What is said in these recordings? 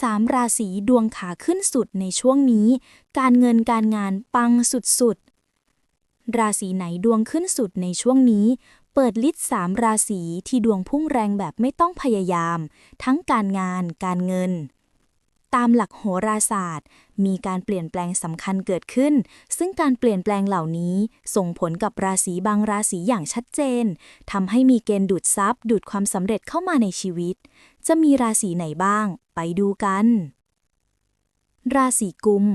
สามราศีดวงขาขึ้นสุดในช่วงนี้ การเงินการงานปังสุดๆ ราศีไหนดวงขึ้นสุดในช่วงนี้ เปิดลิสต์สามราศีที่ดวงพุ่งแรงแบบไม่ต้องพยายาม ทั้งการงานการเงิน ตามหลักโหราศาสตร์ มีการเปลี่ยนแปลงสำคัญเกิดขึ้น ซึ่งการเปลี่ยนแปลงเหล่านี้ ส่งผลกับราศีบางราศีอย่างชัดเจนทำให้มีเกณฑ์ดูดซับดูดความสำเร็จเข้ามาในชีวิต จะมีราศีไหนบ้าง ไปดูกัน ราศีกุม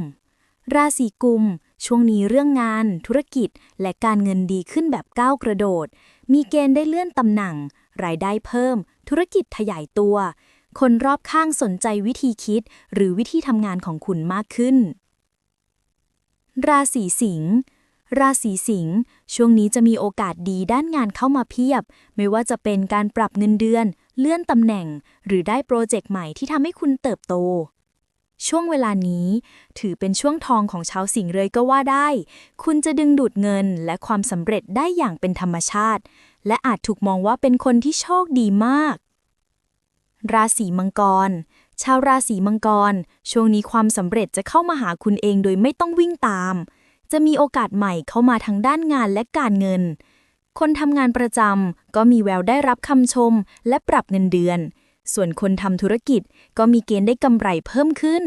ราศีกุมช่วงนี้เรื่องงาน ธุรกิจ และการเงินดีขึ้นแบบก้าวกระโดด มีเกณฑ์ได้เลื่อนตำแหน่ง รายได้เพิ่ม ธุรกิจขยายตัว คนรอบข้างสนใจวิธีคิด หรือวิธีทำงานของคุณมากขึ้น ราศีสิงห์ราศีสิงห์ช่วงนี้จะมีโอกาสดีด้านงานเข้ามาเพียบ ไม่ว่าจะเป็นการปรับเงินเดือน เลื่อนตำแหน่ง หรือได้โปรเจกต์ใหม่ที่ทำให้คุณเติบโต ช่วงเวลานี้ ถือเป็นช่วงทองของชาวสิงห์เลยก็ว่าได้ คุณจะดึงดูดเงินและความสำเร็จได้อย่างเป็นธรรมชาติ และอาจถูกมองว่าเป็นคนที่โชคดีมาก ราศีมังกร ชาวราศีมังกร ช่วงนี้ความสำเร็จจะเข้ามาหาคุณเองโดยไม่ต้องวิ่งตาม จะมีโอกาสใหม่เข้ามาทางด้านงานและการเงิน คนทำงานประจำก็มีแววได้รับคำชม และปรับเงินเดือน ส่วนคนทำธุรกิจก็มีเกณฑ์ได้กำไรเพิ่มขึ้น